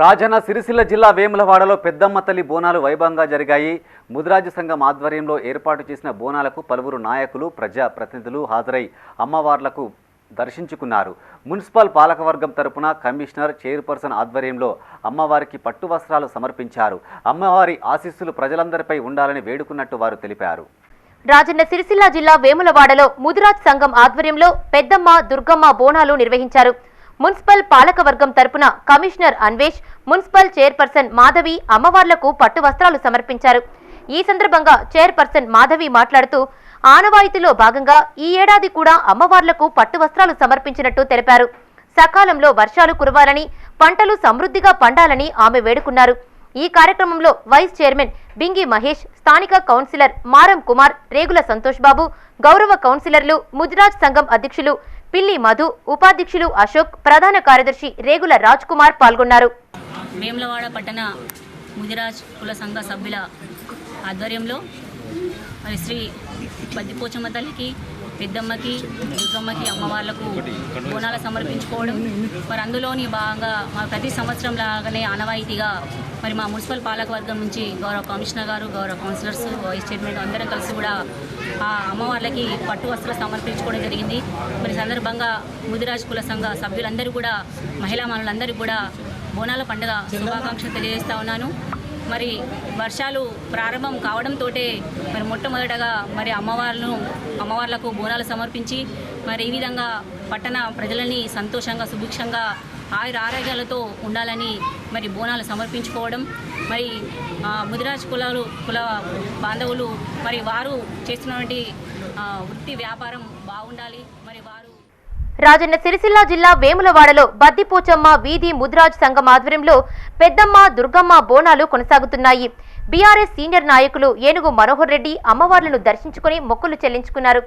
రాజన్న సిరిసిల్ల జిల్లా వేములవాడలో పెద్దమ్మ తల్లి బోనాలు వైభవంగా జరిగాయి. ముదిరాజు సంఘం ఆధ్వర్యంలో ఏర్పాటు చేసిన బోనాలకు పలువురు నాయకులు ప్రజా ప్రతినిధులు హాజరై అమ్మవార్లకు దర్శించుకున్నారు. మున్సిపల్ పాలకవర్గం తరపున కమిషనర్ చైర్పర్సన్ ఆధ్వర్యంలో అమ్మవారికి పట్టు వస్త్రాలు సమర్పించారు. అమ్మవారి ఆశీస్సులు ప్రజలందరిపై ఉండాలని వేడుకున్నట్టు వారు తెలిపారు. రాజన్న సిరిసిల్ల జిల్లా వేములవాడలో ముదిరాజ్ సంఘం ఆధ్వర్యంలో పెద్దమ్మ దుర్గమ్మ బోనాలు నిర్వహించారు. మున్సిపల్ పాలకవర్గం తరపున commissioner Anvesh municipal chairperson Madhavi అమ్మవార్లకు పట్టు వస్త్రాలు సమర్పించారు. ఈ సందర్భంగా చైర్పర్సన్ మాధవి మాట్లాడుతూ ఆనవాయితీలో భాగంగా ఈ ఏడాది కూడా అమ్మవార్లకు పట్టు వస్త్రాలు సమర్పించినట్టు తెలిపారు. సకాలంలో వర్షాలు కురవాలని పంటలు సమృద్ధిగా పండాలని ఆమె వేడుకున్నారు. ఈ కార్యక్రమంలో వైస్ చైర్మన్ బింగి మహేష్ స్థానిక కౌన్సిలర్ మారం కుమార్ రేగుల సంతోష్ బాబు గౌరవ కౌన్సిలర్లు ముదిరాజ్ సంఘం అధ్యక్షులు పిల్లి మధు ఉపాధ్యక్షులు అశోక్ ప్రధాన కార్యదర్శి రేగుల రాజ్ కుమార్ పాల్గొన్నారు. వేములవాడ పట్టణ ముదిరాజ్ కుల సంఘ సభ్యుల ఆధ్వర్యంలో మరి శ్రీ బద్దిపోచమ్మ తల్లికి పెద్దమ్మకి దుర్గమ్మకి అమ్మవార్లకు బోనాలు సమర్పించుకోవడం. మరి అందులోని భాగంగా మా ప్రతి సంవత్సరం లాగానే ఆనవాయితీగా మరి మా మున్సిపల్ పాలకవర్గం నుంచి గౌరవ కమిషనర్ గారు గౌరవ కౌన్సిలర్స్ వైస్ చైర్మన్ అందరం కలిసి కూడా ఆ అమ్మవార్లకి పట్టు వస్త్రాలు సమర్పించుకోవడం జరిగింది. మరి సందర్భంగా ముదిరాజ్ కుల సంఘ సభ్యులందరూ కూడా మహిళా మనులందరికీ కూడా బోనాల పండుగ శుభాకాంక్షలు తెలియజేస్తా ఉన్నాను. మరి వర్షాలు ప్రారంభం కావడంతో మరి మొట్టమొదటగా మరి అమ్మవార్లను అమ్మవార్లకు బోనాలు సమర్పించి మరి ఈ విధంగా పట్టణ ప్రజలని సంతోషంగా సుభిక్షంగా ఆయుర ఆరోగ్యాలతో ఉండాలని మరి బోనాలు సమర్పించుకోవడం మరి ముదిరాజ్ కులాలు కుల బాంధవులు మరి వారు చేస్తున్నటువంటి వృత్తి వ్యాపారం బాగుండాలి. మరి వారు రాజన్న సిరిసిల్ల జిల్లా వేములవాడలో బద్దిపోచమ్మ వీధి ముద్రాజ్ సంఘం ఆధ్వర్యంలో పెద్దమ్మ దుర్గమ్మ బోనాలు కొనసాగుతున్నాయి. బీఆర్ఎస్ సీనియర్ నాయకులు ఏనుగు మనోహర్ రెడ్డి అమ్మవార్లను దర్శించుకుని మొక్కులు చెల్లించుకున్నారు.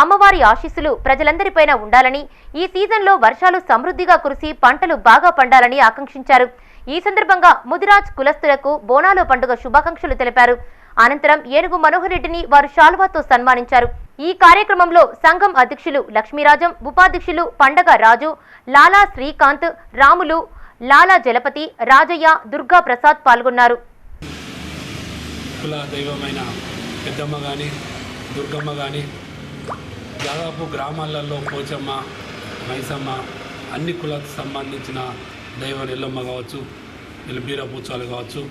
అమ్మవారి ఆశీస్సులు ప్రజలందరిపైన ఉండాలని ఈ సీజన్లో వర్షాలు సమృద్ధిగా కురిసి పంటలు బాగా పండాలని ఆకాంక్షించారు. ఈ సందర్భంగా ముదిరాజ్ కులస్తులకు బోనాలు పండుగ శుభాకాంక్షలు తెలిపారు. అనంతరం ఏనుగు మనోహర్ రెడ్డిని వారు శాల్వాతో సన్మానించారు. ఈ కార్యక్రమంలో సంఘం అధ్యక్షులు లక్ష్మీరాజం ఉపాధ్యక్షులు పండగ రాజు లాలా శ్రీకాంత్ రాములు లాలా జలపతి రాజయ్య దుర్గా ప్రసాద్ పాల్గొన్నారు. దైవమైన పెద్దమ్మ కానీ దుర్గమ్మ కానీ దాదాపు గ్రామాలలో పోచమ్మ మైసమ్మ అన్ని కులకు సంబంధించిన దైవ నెల్లమ్మ కావచ్చు ఎల్బీర బీరపూచాలు కావచ్చు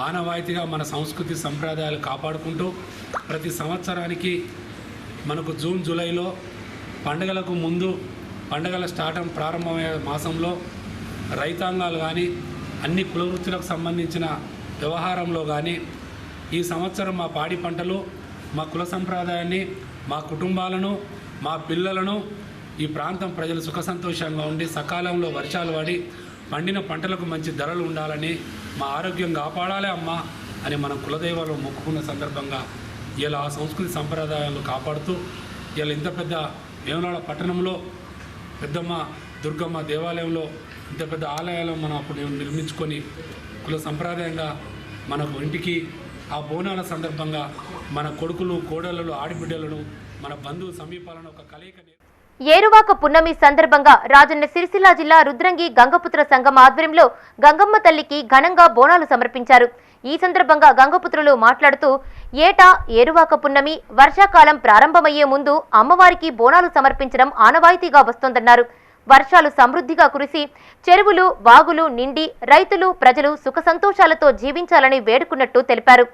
ఆనవాయితీగా మన సంస్కృతి సంప్రదాయాలు కాపాడుకుంటూ ప్రతి సంవత్సరానికి మనకు జూన్ జూలైలో పండుగలకు ముందు పండుగల స్టార్టం ప్రారంభమయ్యే మాసంలో రైతాంగాలు కానీ అన్ని కులవృత్తులకు సంబంధించిన వ్యవహారంలో కానీ ఈ సంవత్సరం మా పాడి పంటలు మా కుల సంప్రదాయాన్ని మా కుటుంబాలను మా పిల్లలను ఈ ప్రాంతం ప్రజలు సుఖ సంతోషంగా ఉండి సకాలంలో వర్షాలు పడి పండిన పంటలకు మంచి ధరలు ఉండాలని మా ఆరోగ్యం కాపాడాలి అమ్మా అని మనం కులదైవాలు మొక్కుకున్న సందర్భంగా ఇలా ఆ సంస్కృతి సంప్రదాయాలు కాపాడుతూ ఇలా ఇంత పెద్ద వేమనాడ పట్టణంలో పెద్దమ్మ దుర్గమ్మ దేవాలయంలో ఇంత పెద్ద ఆలయాలు మనం అప్పుడు నిర్మించుకొని కుల సంప్రదాయంగా మనకు ఇంటికి ఆ బోనాల సందర్భంగా మన కొడుకులు కోడళ్ళను ఆడిబిడ్డలను మన బంధువు సమీపాలను ఒక కలయిక ఏరువాక పున్నమి సందర్భంగా రాజన్న సిరిసిల్ల జిల్లా రుద్రంగి గంగపుత్ర సంఘం ఆధ్వర్యంలో గంగమ్మ తల్లికి ఘనంగా బోనాలు సమర్పించారు. ఈ సందర్భంగా గంగపుత్రులు మాట్లాడుతూ ఏటా ఏరువాక పున్నమి వర్షాకాలం ప్రారంభమయ్యే ముందు అమ్మవారికి బోనాలు సమర్పించడం ఆనవాయితీగా వస్తోందన్నారు. వర్షాలు సమృద్ధిగా కురిసి చెరువులు వాగులు నిండి రైతులు ప్రజలు సుఖ సంతోషాలతో జీవించాలని వేడుకున్నట్టు తెలిపారు.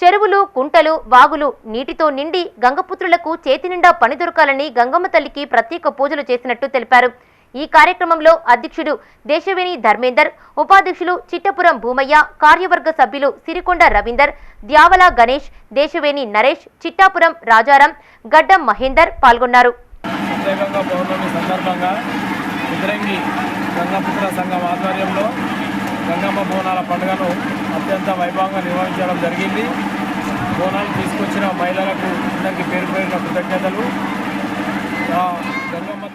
చెరువులు కుంటలు వాగులు నీటితో నిండి గంగపుత్రులకు చేతి నిండా పని దొరకాలని గంగమ్మ తల్లికి ప్రత్యేక పూజలు చేసినట్టు తెలిపారు. ఈ కార్యక్రమంలో అధ్యక్షుడు దేశవేణి ధర్మేందర్ ఉపాధ్యక్షులు చిట్టపురం భూమయ్య కార్యవర్గ సభ్యులు సిరికొండ రవీందర్ ద్యావల గణేష్ దేశవేణి నరేష్ చిట్టాపురం రాజారాం గడ్డం మహేందర్ పాల్గొన్నారు. సందర్భంగా గంగపుత్ర సంఘం ఆధ్వర్యంలో గంగమ్మ బోనాల పండుగను అత్యంత వైభవంగా నిర్వహించడం జరిగింది. బోనాలు తీసుకొచ్చిన మహిళలకు అందరికీ పేరు పేరిన కృతజ్ఞతలు. గంగమ్మ